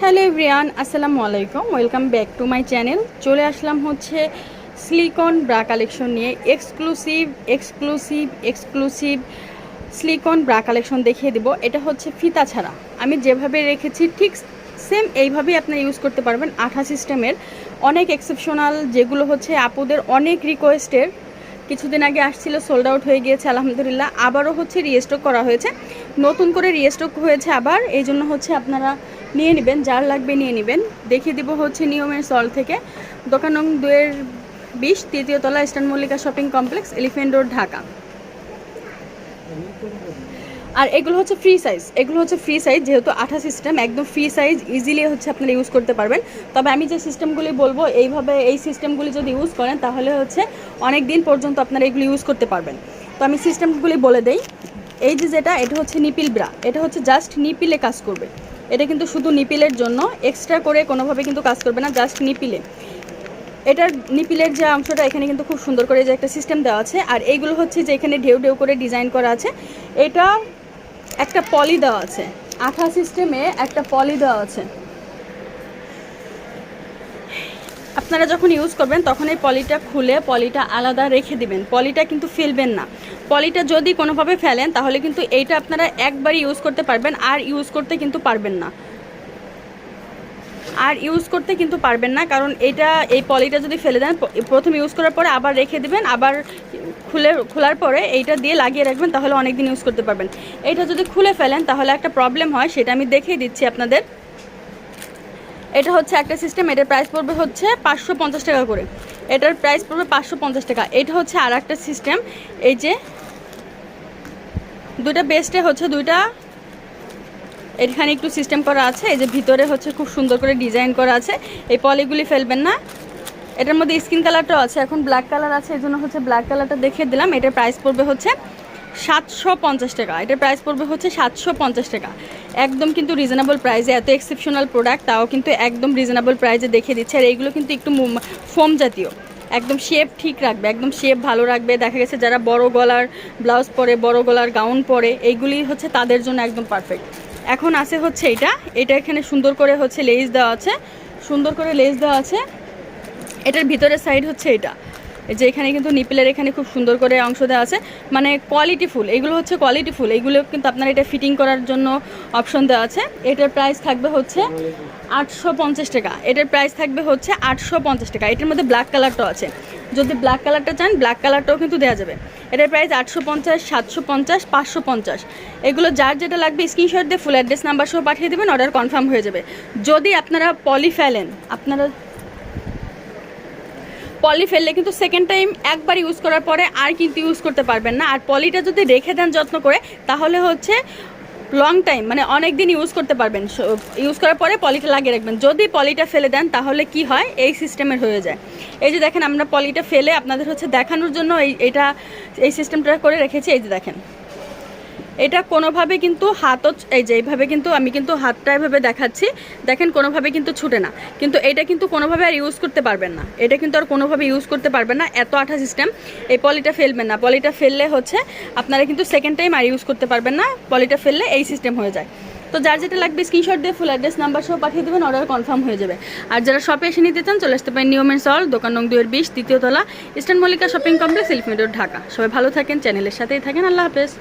Hello everyone, আসসালামু আলাইকুম। Welcome back to my channel. চলে আসলাম হচ্ছে স্লিকন ব্রা কালেকশন নিয়ে। Exclusive exclusive exclusive silicone bra collection দেখিয়ে দিব। এটা হচ্ছে ফিতা ছাড়া। আমি যেভাবে রেখেছি ঠিক সেম এইভাবেই আপনারা ইউজ করতে পারবেন আঠা সিস্টেমের অনেক এক্সেপশনাল যেগুলো হচ্ছে আপুদের অনেক রিকোয়েস্টের কিছুদিন আগে আসছিল সোল্ড আউট হয়ে গিয়েছে, আলহামদুলিল্লাহ। আবারও হচ্ছে রিস্টক করা হয়েছে। নতুন করে রিস্টক হয়েছে আবার। এই জন্য হচ্ছে আপনারা নিয়ে নেবেন, যার লাগবে নিয়ে নেবেন। দেখিয়ে দিব হচ্ছে নিয়মের সল থেকে। দোকান দুয়ের বিশ, তৃতীয় তলা Eastern Mallika shopping complex Elephant Road, Dhaka. আর এগুলো হচ্ছে ফ্রি সাইজ এগুলো হচ্ছে ফ্রি সাইজ যেহেতু আঠা সিস্টেম একদম ফ্রি সাইজ ইজিলি হচ্ছে আপনারা ইউজ করতে পারবেন। তবে আমি যে সিস্টেমগুলি বলব, এইভাবে এই সিস্টেমগুলি যদি ইউজ করেন, তাহলে হচ্ছে অনেক দিন পর্যন্ত আপনারা এগুলো ইউজ করতে পারবেন। তো আমি সিস্টেমগুলি বলে দেই। এই যে যেটা, এটা হচ্ছে নিপিল ব্রা এটা হচ্ছে জাস্ট নিপিলে কাজ করবে। এটা কিন্তু শুধু নিপিলের জন্য এক্সট্রা করে কোনোভাবে কিন্তু কাজ করবে না জাস্ট নিপিলে। এটার নিপিলের যে অংশটা এখানে কিন্তু খুব সুন্দর করে যে একটা সিস্টেম দেওয়া আছে, আর এইগুলো হচ্ছে যে এখানে ঢেউ ঢেউ করে ডিজাইন করা আছে। এটা একটা পলি দেওয়া আছে। আঠা সিস্টেমে একটা পলি দেওয়া আছে। আপনারা যখন ইউজ করবেন, তখন এই পলিটা খুলে পলিটা আলাদা রেখে দিবেন। পলিটা কিন্তু ফেলবেন না। পলিটা যদি কোনোভাবে ফেলেন, তাহলে কিন্তু এইটা আপনারা একবারই ইউজ করতে পারবেন, আর ইউজ করতে কিন্তু পারবেন না। আর ইউজ করতে কিন্তু পারবেন না, কারণ এটা এই পলিটা যদি ফেলে দেন প্রথম ইউজ করার পরে আবার রেখে দিবেন, আবার খুলে, খোলার পরে এইটা দিয়ে লাগিয়ে রাখবেন, তাহলে অনেক দিন ইউজ করতে পারবেন। এইটা যদি খুলে ফেলেন, তাহলে একটা প্রবলেম হয়, সেটা আমি দেখিয়ে দিচ্ছি আপনাদের। এটা হচ্ছে একটা সিস্টেম এটার প্রাইস পড়বে হচ্ছে পাঁচশো পঞ্চাশ টাকা করে। এটার প্রাইস পড়বে পাঁচশো পঞ্চাশ টাকা। এটা হচ্ছে আর একটা সিস্টেম এই যে দুইটা বেস্টে হচ্ছে দুইটা, এখানে একটু সিস্টেম করা আছে, এই যে ভিতরে হচ্ছে খুব সুন্দর করে ডিজাইন করা আছে। এই পলিগুলি ফেলবেন না। এটার মধ্যে স্কিন কালারটাও আছে, এখন ব্ল্যাক কালার আছে, এই জন্য হচ্ছে ব্ল্যাক কালারটা দেখিয়ে দিলাম। এটার প্রাইস পড়বে হচ্ছে সাতশো পঞ্চাশ টাকা। এটার প্রাইস পড়বে হচ্ছে সাতশো পঞ্চাশ টাকা। একদম কিন্তু রিজনেবল প্রাইসে এত এক্সেপশনাল প্রোডাক্ট তাও কিন্তু একদম রিজনেবল প্রাইসে দেখিয়ে দিচ্ছে। আর এইগুলো কিন্তু একটু ফোম জাতীয়। একদম শেপ ঠিক রাখবে, একদম শেপ ভালো রাখবে। দেখা গেছে যারা বড় গলার ব্লাউজ পরে, বড় গলার গাউন পরে এইগুলি হচ্ছে তাদের জন্য একদম পারফেক্ট এখন আছে হচ্ছে এটা। এটা এখানে সুন্দর করে হচ্ছে লেস দেওয়া আছে। সুন্দর করে লেস দেওয়া আছে। এটার ভিতরের সাইড হচ্ছে এটা। যে এখানে কিন্তু নিপেলের এখানে খুব সুন্দর করে অংশ দেওয়া আছে। মানে কোয়ালিটি ফুল, এগুলো হচ্ছে কোয়ালিটি ফুল, এগুলো কিন্তু আপনার এটা ফিটিং করার জন্য অপশন দেওয়া আছে। এটার প্রাইস থাকবে হচ্ছে আটশো পঞ্চাশ টাকা। এটার প্রাইস থাকবে হচ্ছে আটশো পঞ্চাশ টাকা। এটার মধ্যে ব্ল্যাক কালারটাও আছে। যদি ব্ল্যাক কালারটা চান ব্ল্যাক কালারটাও কিন্তু দেওয়া যাবে। এটার প্রাইস আটশো পঞ্চাশ, সাতশো পঞ্চাশ, পাঁচশো পঞ্চাশ। এগুলো যার যেটা লাগবে স্ক্রিনশট দিয়ে ফুল অ্যাড্রেস নাম্বার সহ পাঠিয়ে দেবেন অর্ডার কনফার্ম হয়ে যাবে। যদি আপনারা পলি ফেলেন আপনারা পলি ফেললে কিন্তু সেকেন্ড টাইম একবার ইউজ করার পরে আর কিন্তু ইউজ করতে পারবেন না। আর পলিটা যদি রেখে দেন যত্ন করে, তাহলে হচ্ছে লং টাইম মানে অনেক দিন ইউজ করতে পারবেন। ইউজ করার পরে পলিটা লাগিয়ে রাখবেন। যদি পলিটা ফেলে দেন, তাহলে কি হয়? এই সিস্টেমের হয়ে যায়। এই যে দেখেন, আমরা পলিটা ফেলে আপনাদের হচ্ছে দেখানোর জন্য এই, এটা, এই সিস্টেমটা করে রেখেছি। এই যে দেখেন। এটা কোনোভাবে কিন্তু হাতও এই যে এইভাবে কিন্তু আমি কিন্তু হাতটা এভাবে দেখাচ্ছি, দেখেন কোনোভাবে কিন্তু ছুটে না। কিন্তু এটা কিন্তু কোনোভাবে আর ইউজ করতে পারবেন না। এটা কিন্তু আর কোনোভাবে ইউজ করতে পারবেন না, এত আঠা সিস্টেম এই পলিটা ফেলবেন না। পলিটা ফেললে হচ্ছে আপনারা কিন্তু সেকেন্ড টাইম আর ইউজ করতে পারবেন না। পলিটা ফেললে এই সিস্টেম হয়ে যায়। তো যার যেটা লাগবে স্ক্রিনশট দিয়ে ফুল অ্যাড্রেস নাম্বার সহ পাঠিয়ে দেবেন অর্ডার কনফার্ম হয়ে যাবে। আর যারা শপে এসে নিতে চান, চলে আসতে পারেন নিয়মের সল দোকান নং দুয়ের বিশ তৃতীয় তলা, Eastern Mallika shopping complex Elephant Road Dhaka. সবাই ভালো থাকেন চ্যানেলের সাথেই থাকেন। আল্লাহ হাফেজ।